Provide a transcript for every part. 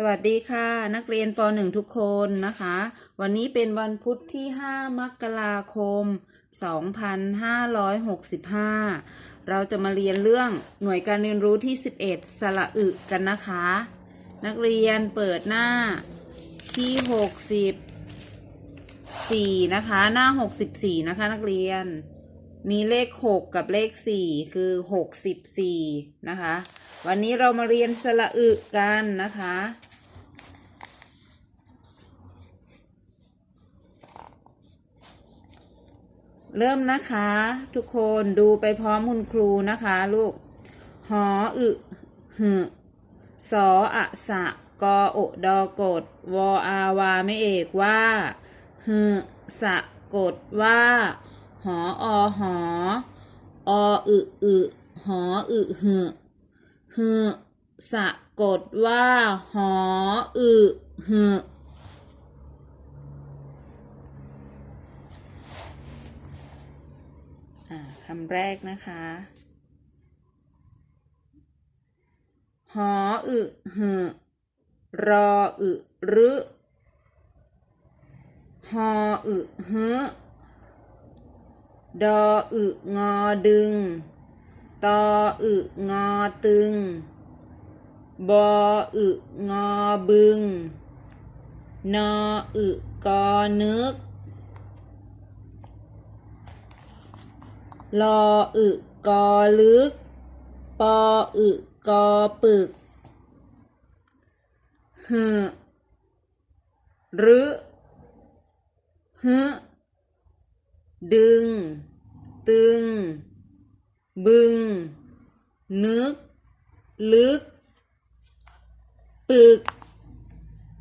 สวัสดีค่ะ นักเรียนป .1 ทุกคนนะคะ วันนี้เป็นวันพุธที่ 5 มกราคม 2565 เราจะมาเรียนเรื่องหน่วยการเรียนรู้ที่ 11 สระอึกันนะคะ นักเรียนเปิดหน้าที่ 64 นะคะ หน้า 64 นะคะ นักเรียนมีเลข 6 กับเลข 4 คือ 64 นะคะ วันนี้เรามาเรียนสระอึกันนะคะ เริ่มนะคะ ทุกคนดูไปพร้อมคุณครูนะคะ ลูก หออึหึสออะสะกอโอดอกด วออาวาไม่เอกว่าหึสะกดว่า หออหอออึอึหออึหึหึสะกดว่า หออึหึ อ่า คำแรกนะคะ หออึหึรออึรึหออึฮึดออึงอดึง ตออึงอตึง บออึงอบึง นออึกอนึก ลออึกอลึก ปออึกอปึกหึรึฮึดึง ตึง บึง นึก ลึก ปึก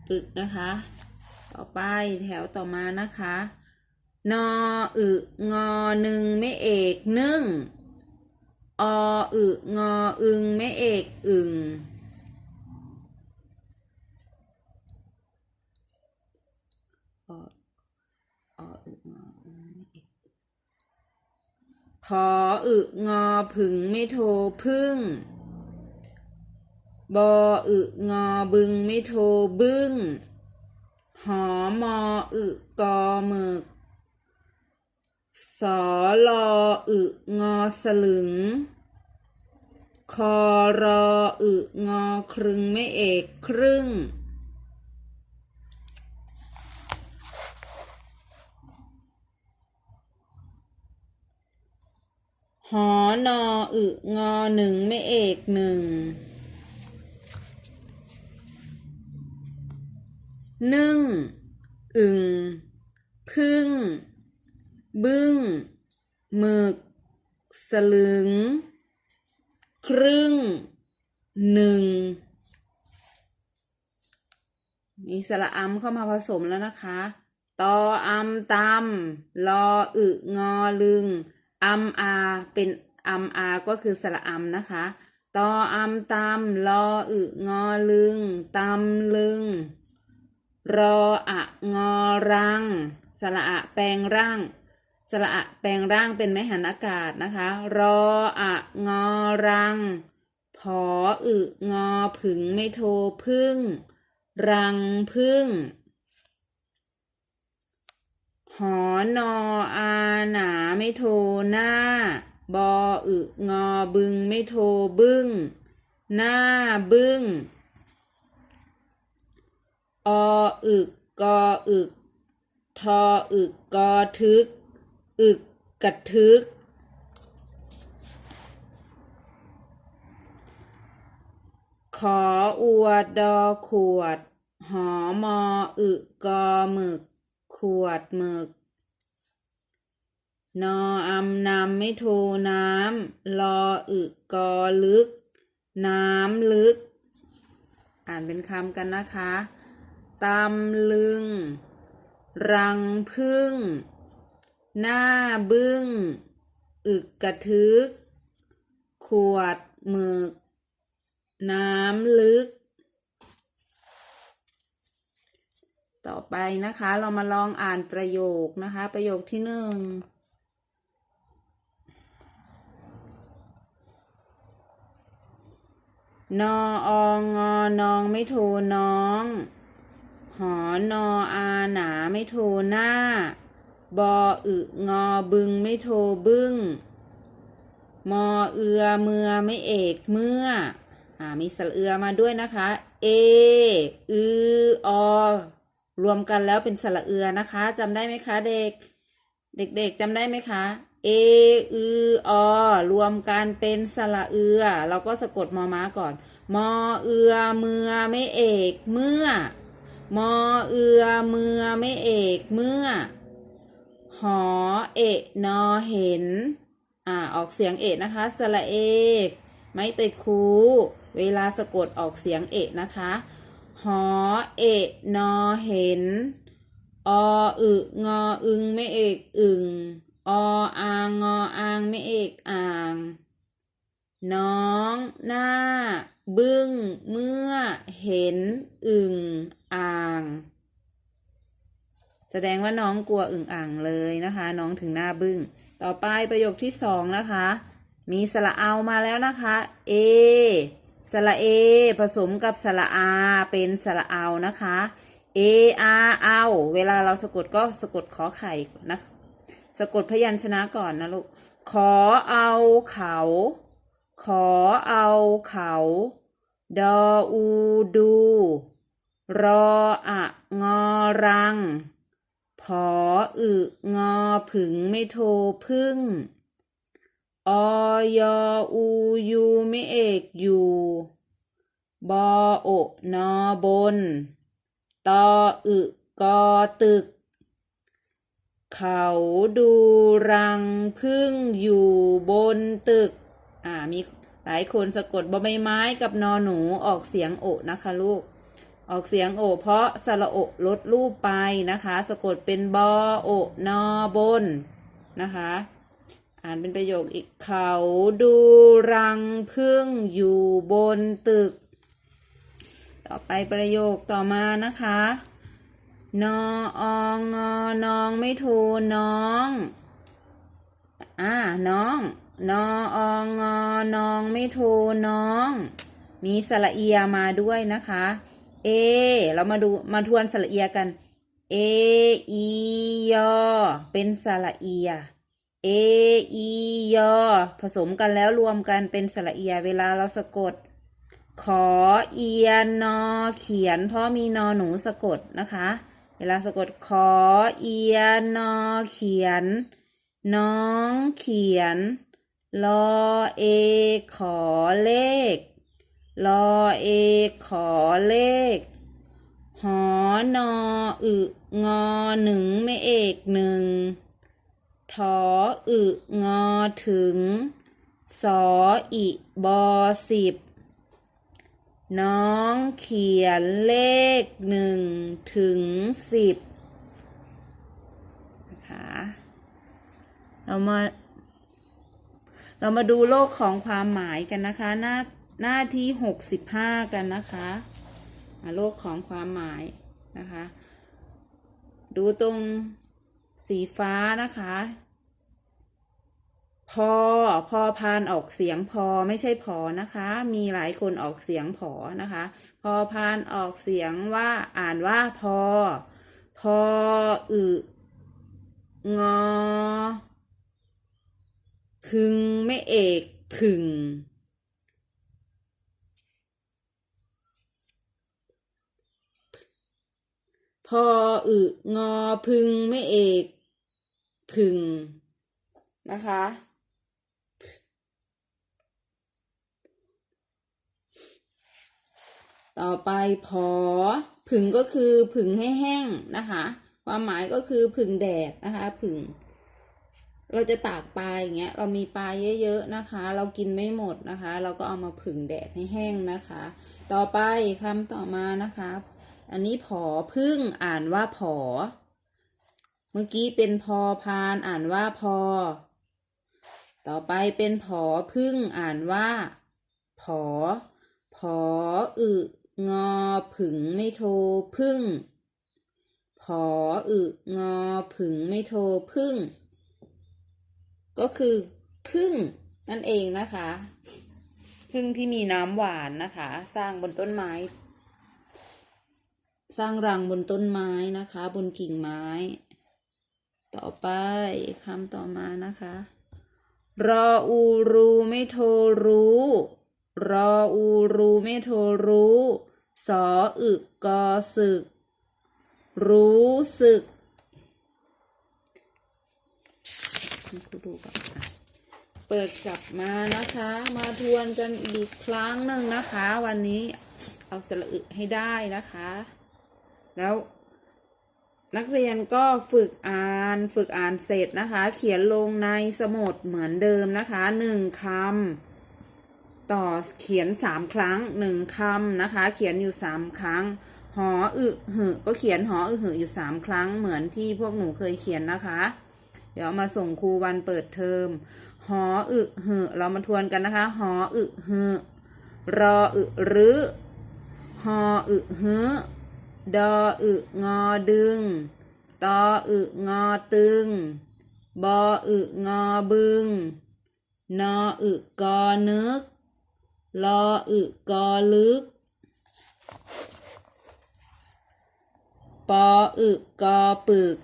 ปึกนะคะ ต่อไปแถวต่อมานะคะ นออึงอหนึ่งไม่เอกนึ่งออึงออึงไม่เอกอึงอออึงออึงไม่เอกขออึงอผึ่งไม่โทพึ่ง บออึงอบึงไม่โทบึ้ง หอมออึกอหมึก สอลออึงอสลึง คอรออึงอครึงไม่เอกครึ่ง หอนออึงอหนึ่งไม่เอกหนึ่งนึ่ง อึง พึ่ง บึ้ง หมึก สลึง ครึ่ง หนึ่ง มีสระอำเข้ามาผสมแล้วนะคะ ตออำตำลออึงอลึงอำอา เป็นอำอาก็คือสระอำนะคะ ตออำตำลออึงอลึงตำลึง รออะงอรังสระอะแปลงร่าง สระอะแปลงร่างเป็นไม้หันอากาศนะคะ รออะงอรัง ผออึงอผึ่งไม่โทพึ่ง รังพึ่ง หอนออาหนาไม่โทหน้า บออึงอบึงไม่โทบึ้ง หน้าบึ้ง ออึกกออึก ทออึกกอทึก อึกกระทึก ขออวดดอขวด หอมออึกอหมึก ขวดหมึก นออำนำไม่โทน้ำลออึกอลึก น้ำลึก อ่านเป็นคำกันนะคะตำลึง รังพึ่ง หน้าบึ้ง อึกกระทึก ขวดหมึก น้ำลึก ต่อไปนะคะ เรามาลองอ่านประโยคนะคะ ประโยคที่หนึ่งนอองอนองไม่โทน้อง หอนออาหนาไม่โทหน้า บออึงอบึงไม่โทบึ้ง มอเอือเมือไม่เอกเมื่อ อ่า มีสระเอือมาด้วยนะคะ เอ อืออรวมกันแล้วเป็นสระเอือนะคะจำได้ไหมคะเด็ก เด็กๆจำได้ไหมคะ เอ อืออรวมกันเป็นสระเอือ เราก็สะกดมอม้าก่อน มอเอือเมือไม่เอกเมื่อ มอเอือเมือไม่เอกเมื่อ หอเอะนอเห็น อ่า ออกเสียงเอะนะคะ สระเอกไม่ติดคู เวลาสะกดออกเสียงเอะนะคะ หอเอะนอเห็น ออึงออึงไม่เอกอึงออางงออางไม่เอกอ่าง น้องหน้า บึ้ง เมื่อ เห็น อึงอ่าง แสดงว่าน้องกลัวอึ่งอ่างเลยนะคะ น้องถึงหน้าบึ้ง ต่อไปประโยคที่สองนะคะ มีสระเอามาแล้วนะคะ เอสระเอผสมกับสระอาเป็นสระเอานะคะ เออาเอาเวลาเราสะกดก็สะกดขอไข่นะสะกดพยัญชนะก่อนนะลูก ขอเอาเขา ขอเอาเขา ดออูดู รออะงอรัง ผออึงอผึงไม่โทพึ่ง ออยอูยูไม่เอกอยู่บอโอนอบน ตออึกอตึก เขาดูรังพึ่งอยู่บนตึก อ่ามีหลายคนสะกดบอใบไม้กับนอหนูออกเสียงโอนะคะลูก ออกเสียงโอ เพราะสระโอลดรูปไปนะคะ สะกดเป็นบอโอนอบนนะคะ อ่านเป็นประโยคอีกเขาดูรังพึ่งอยู่บนตึก ต่อไปประโยคต่อมานะคะ นอองงอนองไม่โทน้องอ่าน้อง นอองงอนองไม่โทน้อง มีสระเอียมาด้วยนะคะ เอ เรามาดูมาทวนสระเอียกัน เออียอ เป็นสระเอีย เออียอ ผสมกันแล้วรวมกันเป็นสระเอีย เวลาเราสะกด ขอเอียนอเขียน เพราะมีนอหนูสะกดนะคะ เวลาสะกดขอเอียนอเขียน น้องเขียนลอเอขอเลข ลอเอขอเลข หอนออึงอหนึ่งไม่เอกหนึ่งทออึงอถึง สออิบอสิบ น้องเขียนเลขหนึ่งถึงสิบนะคะเรามา เรามาดูโลกของความหมายกันนะคะหน้า หน้าที่หกสิบห้ากันนะคะโลกของความหมายนะคะ ดูตรงสีฟ้านะคะ พอพอพานออกเสียงพอไม่ใช่พอนะคะ มีหลายคนออกเสียงพอนะคะ พอพานออกเสียงว่าอ่านว่าพอ พออึงอพึงไม่เอกผึ่ง พออึงอพึงไม่เอกผึ่งนะคะ ต่อไปพอผึงก็คือผึงให้แห้งนะคะ ความหมายก็คือผึงแดดนะคะผึงเราจะตากปลาอย่างเงี้ย เรามีปลาเยอะๆนะคะ เรากินไม่หมดนะคะ เราก็เอามาผึ่งแดดให้แห้งนะคะ ต่อไปคำต่อมานะคะ อันนี้ผอพึ่งอ่านว่าผอ เมื่อกี้เป็นพอพานอ่านว่าพอ ต่อไปเป็นผอพึ่งอ่านว่าผอ ผออึงอผึ่งไม่โทพึ่ง ผออึงอผึ่งไม่โทพึ่ง ก็คือพึ่งนั่นเองนะคะ พึ่งที่มีน้ำหวานนะคะ สร้างบนต้นไม้ สร้างรังบนต้นไม้นะคะ บนกิ่งไม้ ต่อไปคำต่อมานะคะ รออูรูไม่โทรรู้ รออูรูไม่โทรรู้ สออึกกอสึก รู้สึกดูก่อนเปิดกลับมานะคะ มาทวนกันอีกครั้งหนึ่งนะคะ วันนี้เอาสระอึให้ได้นะคะ แล้ว นักเรียนก็ฝึกอ่านฝึกอ่านเสร็จนะคะ เขียนลงในสมุดเหมือนเดิมนะคะหนึ่งคำต่อเขียนสามครั้งหนึ่งคำนะคะ เขียนอยู่สามครั้งหออึหึก็เขียนหออึหึอยู่สามครั้งเหมือนที่พวกหนูเคยเขียนนะคะ เดี๋ยวมาส่งครูวันเปิดเทอมหออึหึเรามาทวนกันนะคะหออึหึรออึรึหออึหึ ดออึงอดึง ตออึงอตึง บออึงอบึง นออึกอนึก ลออึกอลึก ปออึกอปึก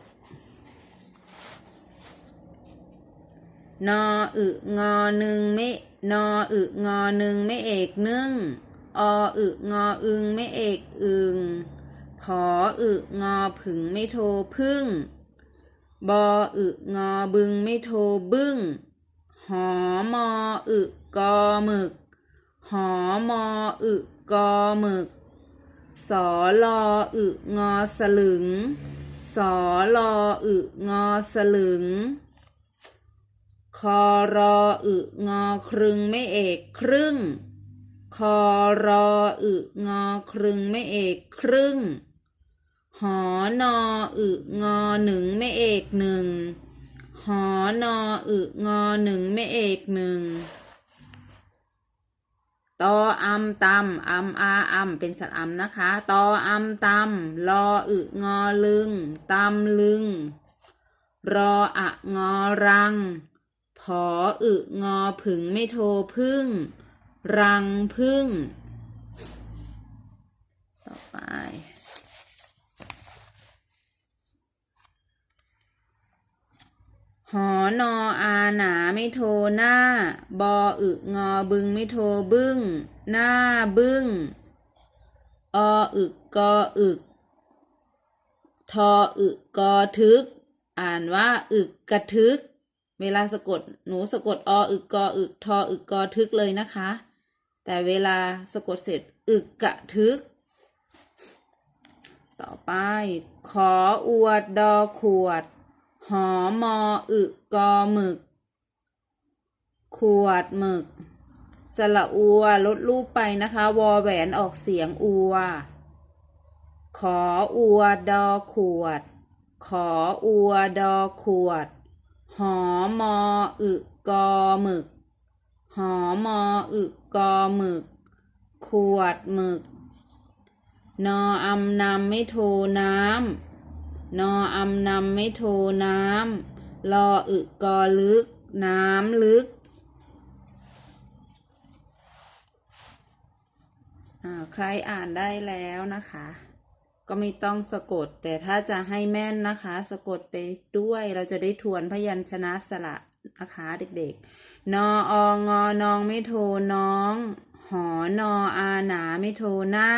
นออึงอหนึ่งไม่ นออึงอหนึ่งไม่เอกนึ่ง ออึงออึงไม่เอกอึง ผออึงอผึ่งไม่โทพึ่ง บออึงอบึงไม่โทบึ้ง หอมออึกอหมึก หอมออึกอหมึก สอลออึงอสลึง สอลออึงอสลึง คอรออึงอครึงไม่เอกครึ่งคอรออึงอครึงไม่เอกครึ่ง หอนออึงอหนึ่งไม่เอกหนึ่งหอนออึงอหนึ่งไม่เอกหนึ่งตออัมตำอัมอาอัมเป็นสัตว์อัมนะคะตออัมตำลออึงอลึงตำลึง รออะงอรัง ผออึงอผึ่งไม่โทพึ่ง รังพึ่ง ต่อไป หอนออาหนาไม่โทหน้า บออึงอบึงไม่โทบึ้ง หน้าบึ้ง ออึกกออึก ทออึกกอทึก อ่านว่าอึกกระทึก เวลาสะกดหนูสะกดออึกกออึก ทออึกกอทึกเลยนะคะ แต่เวลาสะกดเสร็จอึกกระทึก ต่อไป ขออวดดอขวด หอมออึกอหมึก ขวดหมึก สระอัวลดรูปไปนะคะ วอแหวนออกเสียงอัว ขออัวดอขวด ขออัวดอขวด หอมออึกอหมึก หอมออึกอหมึก ขวดหมึก นออำนำไม่โทน้ำ นออำนำไม่โทน้ำรออึกอลึก น้ำลึกอ่าใครอ่านได้แล้วนะคะ ก็ไม่ต้องสะกด แต่ถ้าจะให้แม่นนะคะ สะกดไปด้วยเราจะได้ทวนพยัญชนะสระนะคะเด็กๆ นอองอนองไม่โทน้อง หอนออาหนาไม่โทหน้า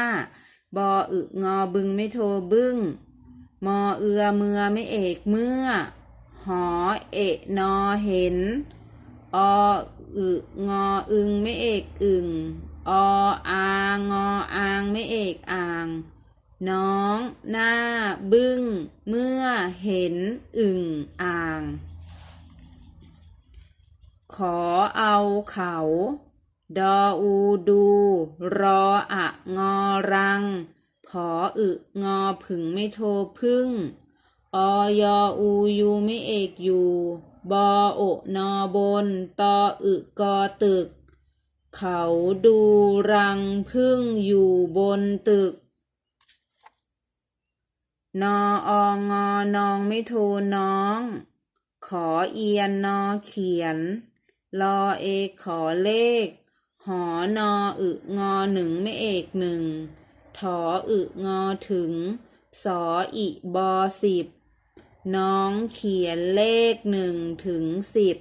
บออึงอบึงไม่โทบึ้ง มอเอือเมือไม่เอกเมื่อ หอเอะนอเห็น ออึงออึงไม่เอกอึงออางออางไม่เอกอ่าง น้องหน้าบึ้ง เมื่อเห็นอึ่งอ่าง ขอเอาเขา ดออูดู รออะงอรัง ผออึงอผึ่งไม่โทพึ่งอยออูยูไม่เอกอยู่ บอโอนอบน ตออึกอตึก เขาดูรังพึ่งอยู่บนตึก นอองอนองไม่โทน้อง ขอเอียนนอเขียนลอเอกขอเลขหหอนออึงอหนึ่งไม่เอกหนึ่ง ถออึงอถึง สออิบอสิบ น้องเขียนเลขหนึ่งถึงสิบ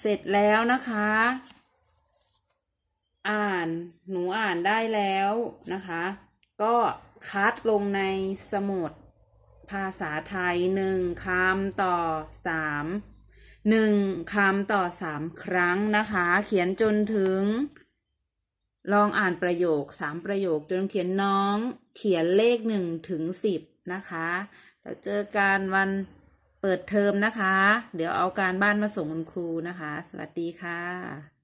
เสร็จแล้วนะคะ อ่านหนูอ่านได้แล้วนะคะ ก็คัดลงในสมุดภาษาไทยหนึ่งคำต่อสาม หนึ่งคำต่อสามครั้งนะคะ เขียนจนถึง ลองอ่านประโยคสามประโยคจนเขียนน้องเขียนเลขหนึ่งถึงสิบนะคะแล้วเจอกันวันเปิดเทอมนะคะ เดี๋ยวเอาการบ้านมาส่งคุณครูนะคะ สวัสดีค่ะ